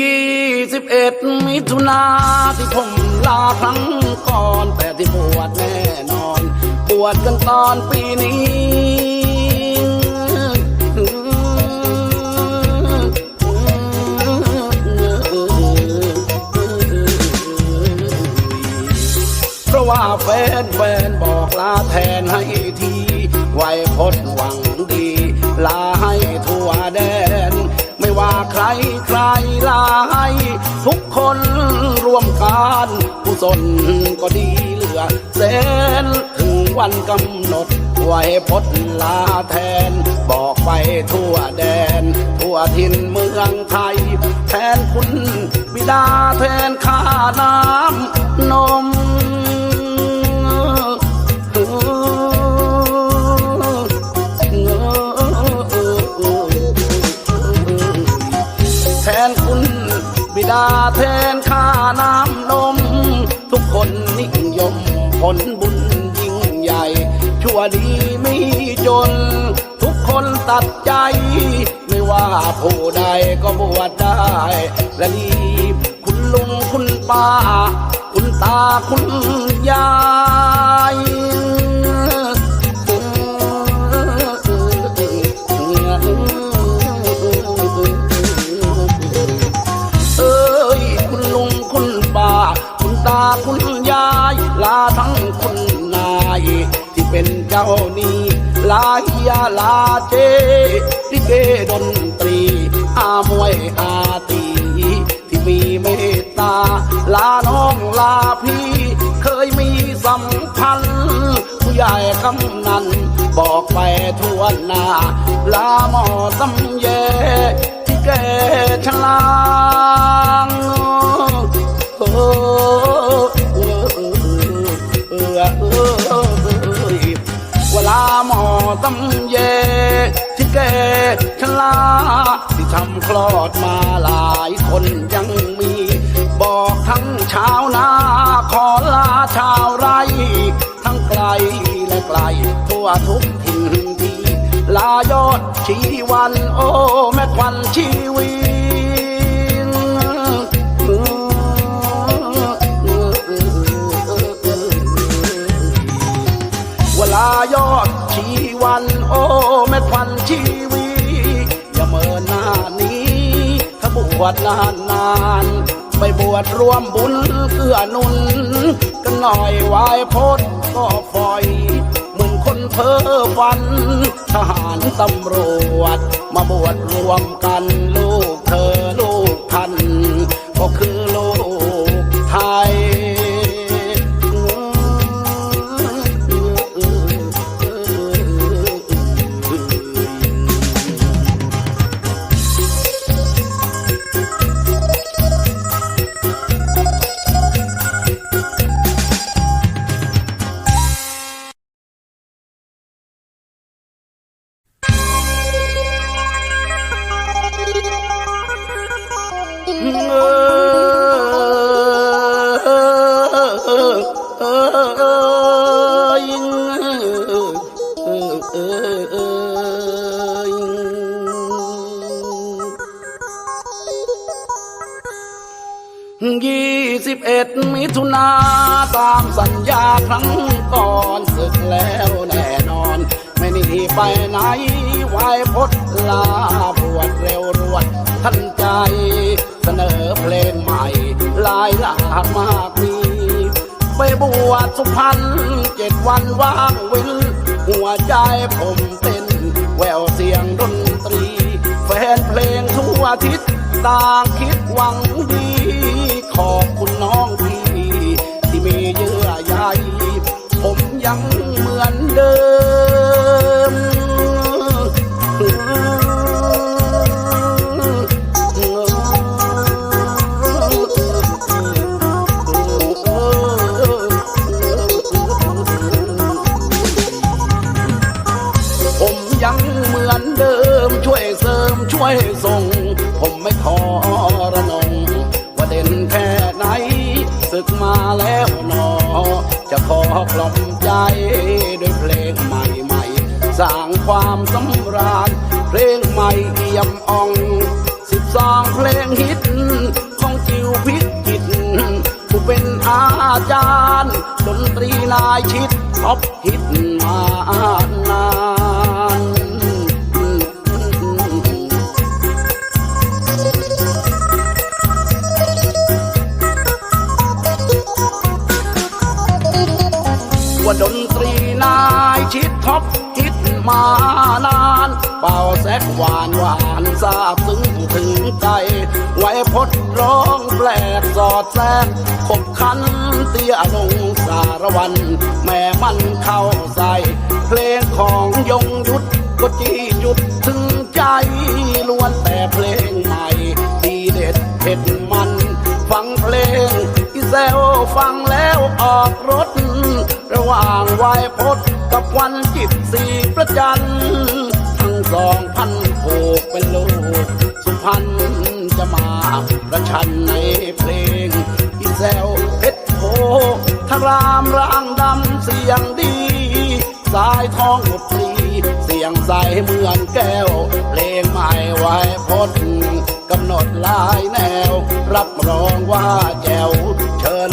ยี่สิบเอ็ดมิถุนาที่ผมลาครั้งก่อน แต่ที่บวชแน่นอน บวชกันตอนปีนี้ ว่าแฟนแฟนบอกลาแทนให้ทีไว้พดหวังดี ลาให้ทั่วแดน ไม่ว่าใครใครลาให้ทุกคนร่วมกันกุศลก็ดีเหลือแสนถึงวันกำหนดไว้พดลาแทน บอกไปทั่วแดน ทั่วถิ่นเมืองไทย แทนคุณบิดาแทนข้าน้ำนม แทนข้าน้ำนม ทุกคนนิยมผลบุญยิ่งใหญ่ ชั่วดีไม่จน ทุกคนตัดใจ ไม่ว่าผู้ใดก็บวชได้ และรีบคุณลุงคุณป้า คุณตาคุณยาย ยาลาเจลิเกดนตรี อามวยอาตี ที่มีเมตตา ลาน้องลาพี่ เคยมีสัมพันธ์ ผู้ใหญ่กำนันบอกไปทั่วหน้า ลาหมอตำแยที่แกฉลางเออามอตำแยที่แกฉลาที่ทำคลอดมาหลายคนยังมี บอกทั้งชาวนาขอลาชาวไร่ ทั้งไกลและไกลทั่วทุกถิ่นที่ลายอดชีวันโอ้แม่ควันชี บวชนานนานไปบวชรวมบุญเกื้อหนุน กันหน่อยไหวพดก็ฝอยเหมือนคนเพ้อฝัน ทหารตำรวจ มาบวชรวมกัน วดทันใจ เสนอเพลงใหม่หลายหลากมากมี ไปบวชสุพรรณเจ็ดวันว่างเว้น หัวใจผมเต้น แววเสียงดนตรี แฟนเพลงทั่วทิศต่างคิดหวังดี ขอบคุณน้องพี่ ที่มีเยื่อใยผมยังเหมือนเดิม ล้วหนอ จะขอกล่อมใจด้วยเพลงใหม่ใหม่สร้างความสำราญ เพลงใหม่เอี่ยมอ่องสิบสองเพลงฮิต ของจิวพิจิตผู้เป็นอาจารย์ ดนตรีนายชิดท็อปฮิตมานาน มานานเป่าแซกหวานหวานซาบซึ้งถึงใจ ไว้พดร้องแปลกสอดแทรกขบคันเตี้ยลงสารวัน แม่มันเข้าใส่เพลงของยงยุทธก็จี้จุดถึงใจล้วนแต่เพลงใหม่ดีเด็ดเผ็ดมัน ฟังเพลงอีแซวฟังแล้วออกรถ ระหว่างวายพด ยงดี สายทองอุดตรีเสียงใสเหมือนแก้ว เพลงใหม่ไว้พดกำหนดลายแนว รับรองว่าแจ๋วเชิญ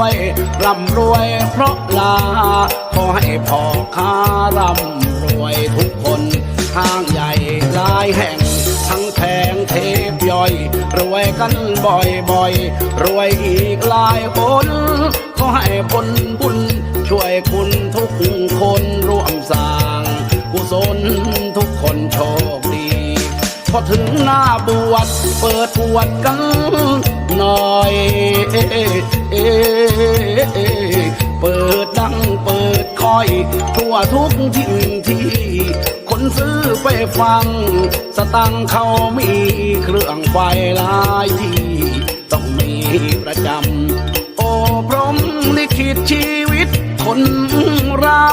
วยร่ำรวยเพราะลา ขอให้พ่อค้าร่ำรวยทุกคนห้างใหญ่หลายแห่ง ทั้งแพงเทพย่อย รวยกันบ่อยๆรวยอีกหลายคนขอให้ผลบุญช่วยคุณทุกคนร่วมสร้างกุศลทุกคนโชคดี พอถึงหน้าบวชเปิดบวชกัน หน่อย เปิดดังเปิดคอย ทั่วทุกทิ่นที่ คนซื้อไปฟัง สตังเขามีเครื่องไฟลายที่ ต้องมีประจำ โอ้พรมลิขิตชีวิตคนเรา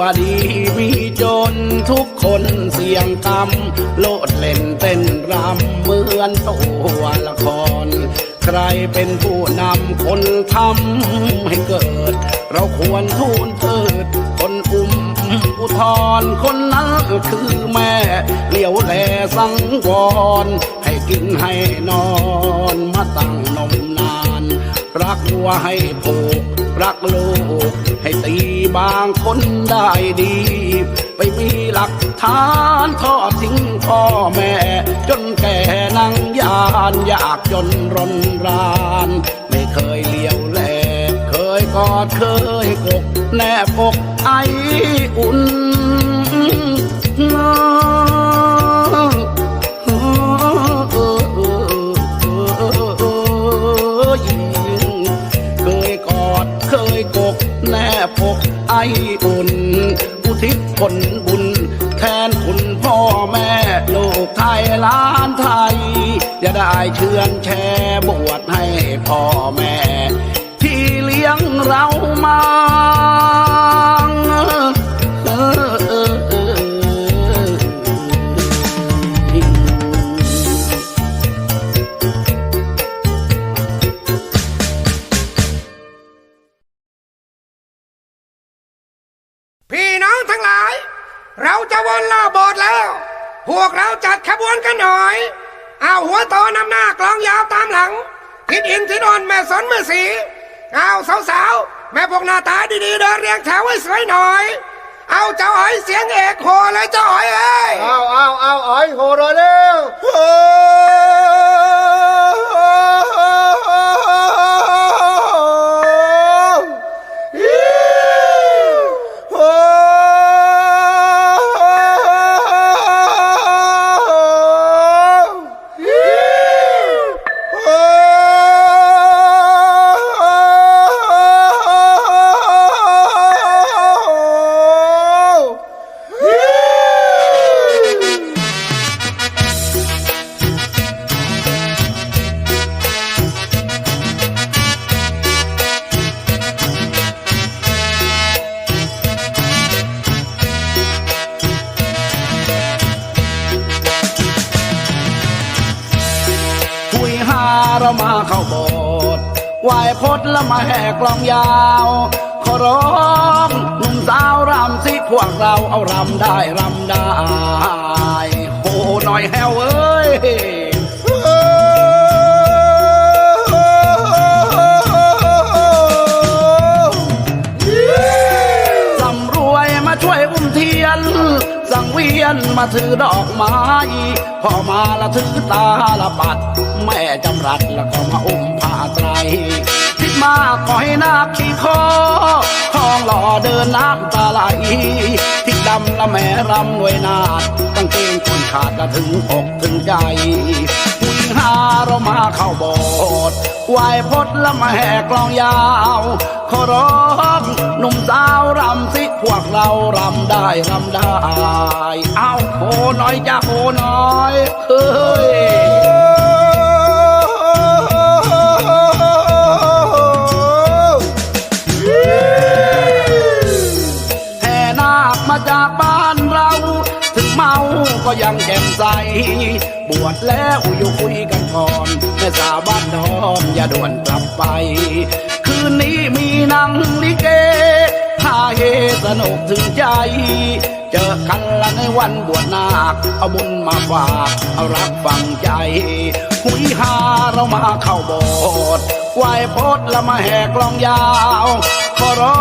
ำตัวดีมีจนทุกคนเสียงกำโลดเล่นเต้นรำเหมือนตัวละคร ใครเป็นผู้นำคนทำให้เกิด เราควรทูลเถิด คนอุ้มอุทธรคนนั้นคือแม่เลี้ยวแลสังวร ให้กินให้นอนมาตั้งนม รักวัวให้ผูกรักลูกให้ตีบางคนได้ดี ไปมีหลักฐานทอดทิ้งพ่อแม่ จนแก่นั่งยานอยากจนรนราน ไม่เคยเลี้ยวแลเคยกอดเคยกก แนบอกไออุ่น แน่พกไออุ่น อุทิศผลบุญ แทนคุณพ่อแม่โลกไทยหลอย่าได้เชื่อนแช่บวชให้พ่อแม่ ที่เลี้ยงเรามา ทิดอินทิดอนแม่สนแม่สีเอาสาวๆ แม่พวกหน้าตาดีๆเดินเรียงแถวไว้สวยหน่อย เอาเจ้าอ๋อยเสียงเอกโหเลยเจ้าอ๋อยเอ้ยเอาเอาเอาอ้อยโหรอเร็ว สิพวเราเอารำได้รำได้โหหน่อยแฮวเอ้ยสำรวยมาช่วยอุ้มเทียน สังเวียนมาถือดอกไม้พอมาละถือตาละปัด แม่จำรัดแล้วก็มาอุ้มผ้าไตร มาก็ให้นาคขี้คอทองหล่อเดินน้ำตาไหลที่ดำละแม่รำหน่วยนาดกางเกงคนขาดละถึงอกถึงใจผู้หญิงหาเรามาเข้าบสถ์ไหวพดแล้วมาแหกกลองยาวขอร้องหนุ่มสาวรำสิพวกเรารำได้รำได้ เอาโหน้อยจ้าโหน้อยเฮ้ย อนอย่าด่วนกลับไป คืนนี้มีหนังลิเกพาเฮสนุกถึงใจ เจอกันละในวันบวชนาค เอาบุญมาฝากเอารักฝังใจคุยหาเรามาเข้าโบสถ์ไหวพดแล้วมาแหกกลองยาวขอร้อ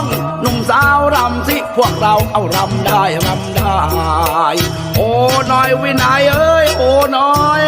งหนุ่มสาวรำสิพวกเราเอารำได้รำได้ โอ้น้อยวินัยเอ้ย โอ้น้อย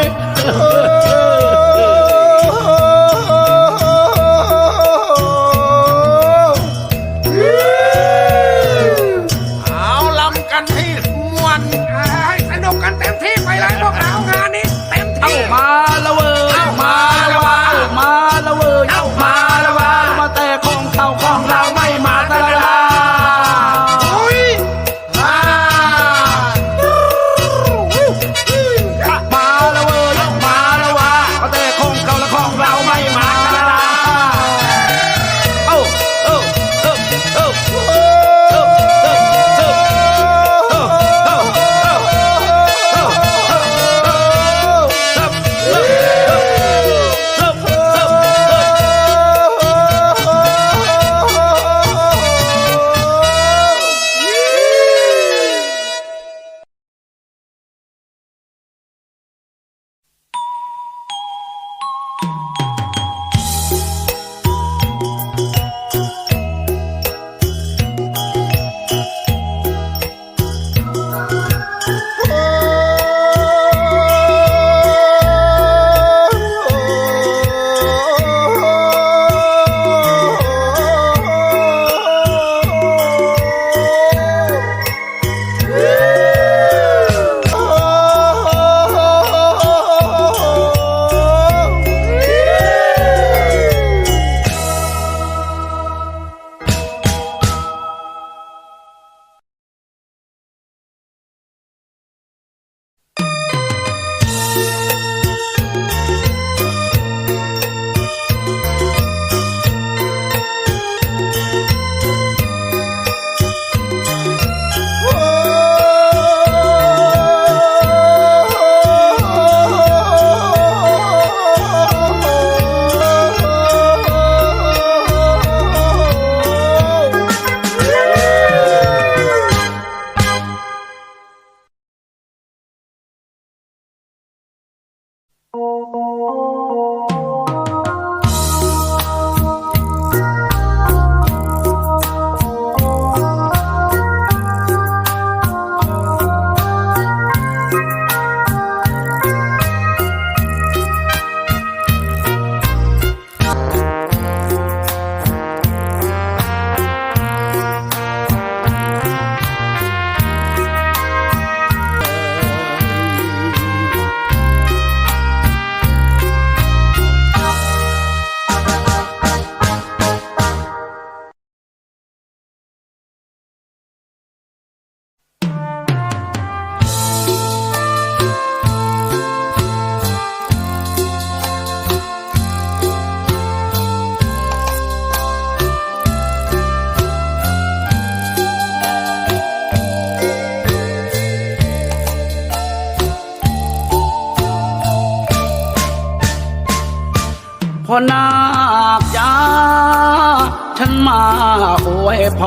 วยพ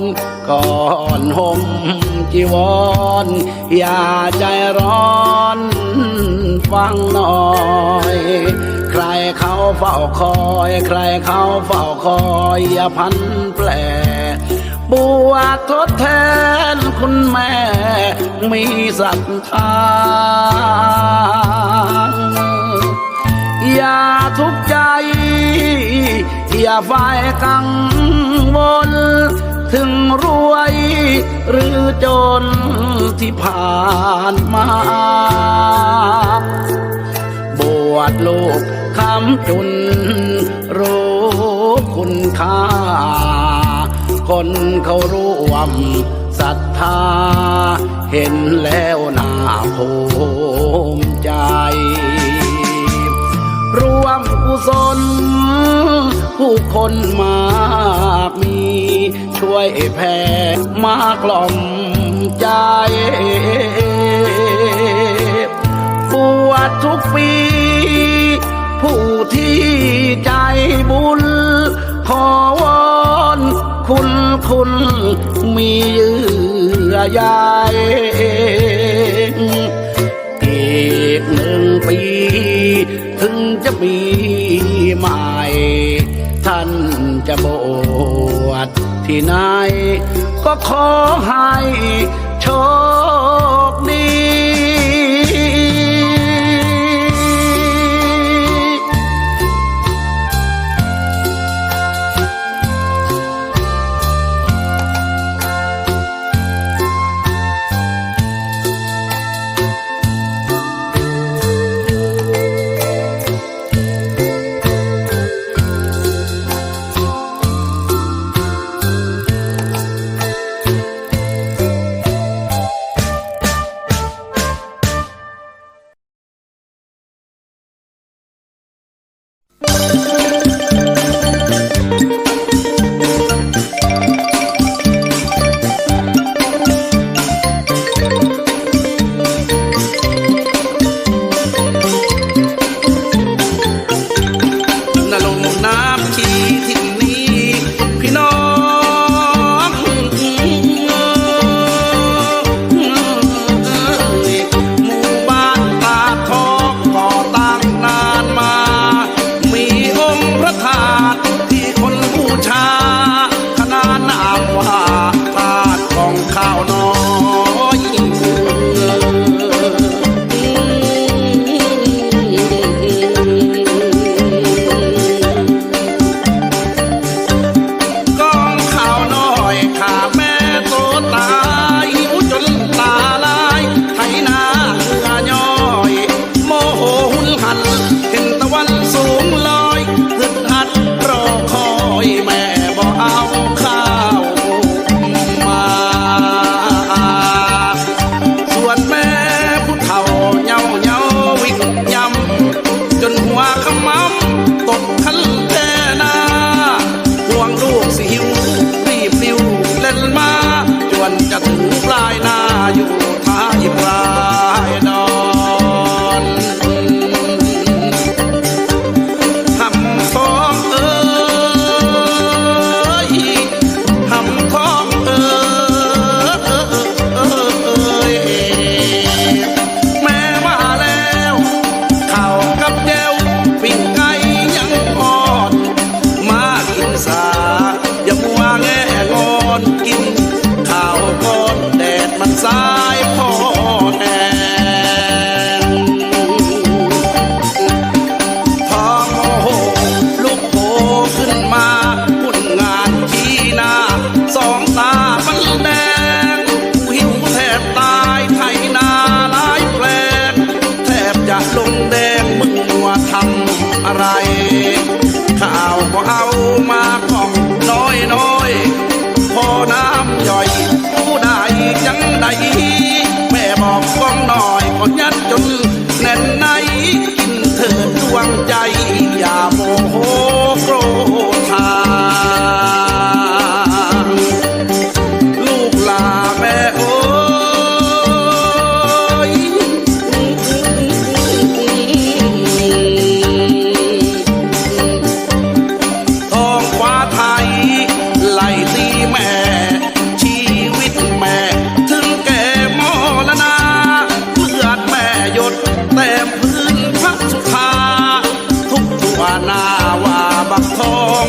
ร ก่อนห่มจีวร อย่าใจร้อน ฟังหน่อย ใครเขาเฝ้าคอย ใครเขาเฝ้าคอย อย่าพันแปลบัวทดแทนคุณแม่ มีศรัทธาอย่าทุกข์ใจ อย่าไฟกัง วล ถึงรวยหรือจนที่ผ่านมา บวชลูกคำจุน รู้คุณค่า คนเขาร่วมศรัทธา เห็นแล้วน่าภูมิใจ รวมกุศล ผู้คนมากมี ช่วยแผ่มากล่อมใจปวดทุกปี ผู้ที่ใจบุญ ขอวอนคุณคุณมีเยื่อใยอีกหนึ่งปี ถึงจะมีใหม่ ท่านจะบวชที่ไหน ก็ขอให้โชคดี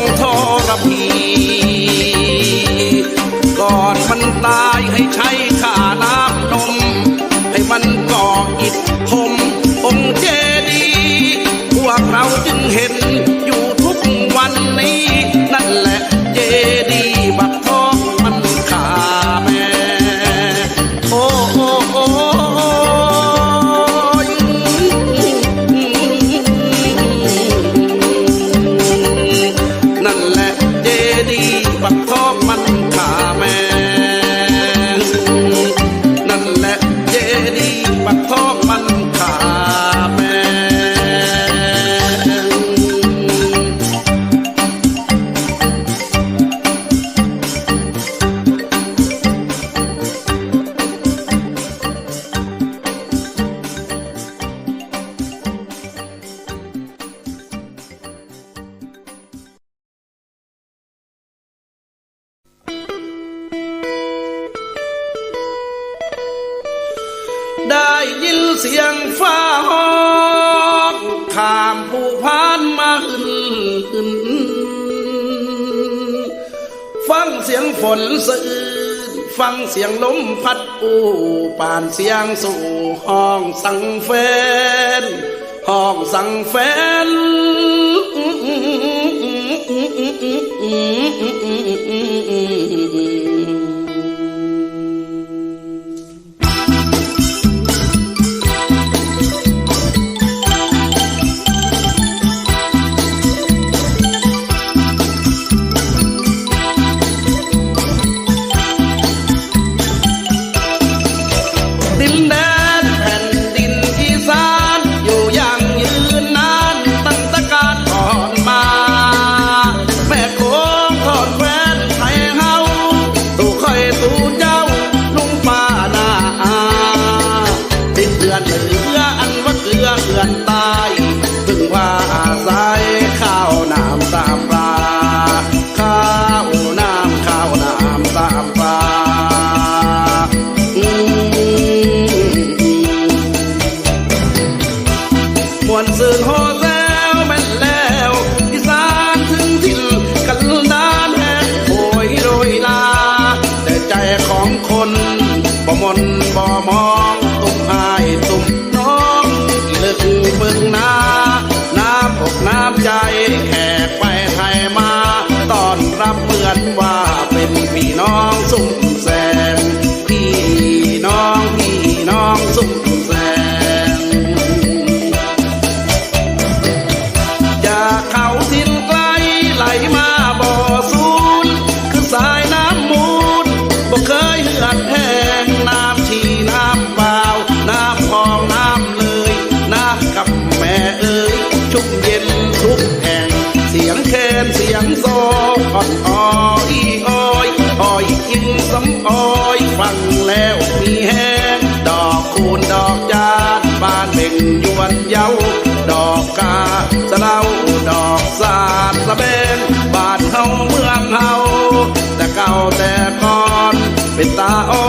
Thổ อู้ปานเสียงสู่ห้องสังเฟนห้องสังเฟนอื อดอ้อยอ้อยอ้อยยิงสมอ้อยฟังแล้วมีแห้งดอกคูนดอกยาบานเบ่งยวนเย้าดอกกาสะเลาดอกสาดสะเบนบานเฮาเมืองเฮาแต่เก่าแต่ก่อนเป็นตาอ้อ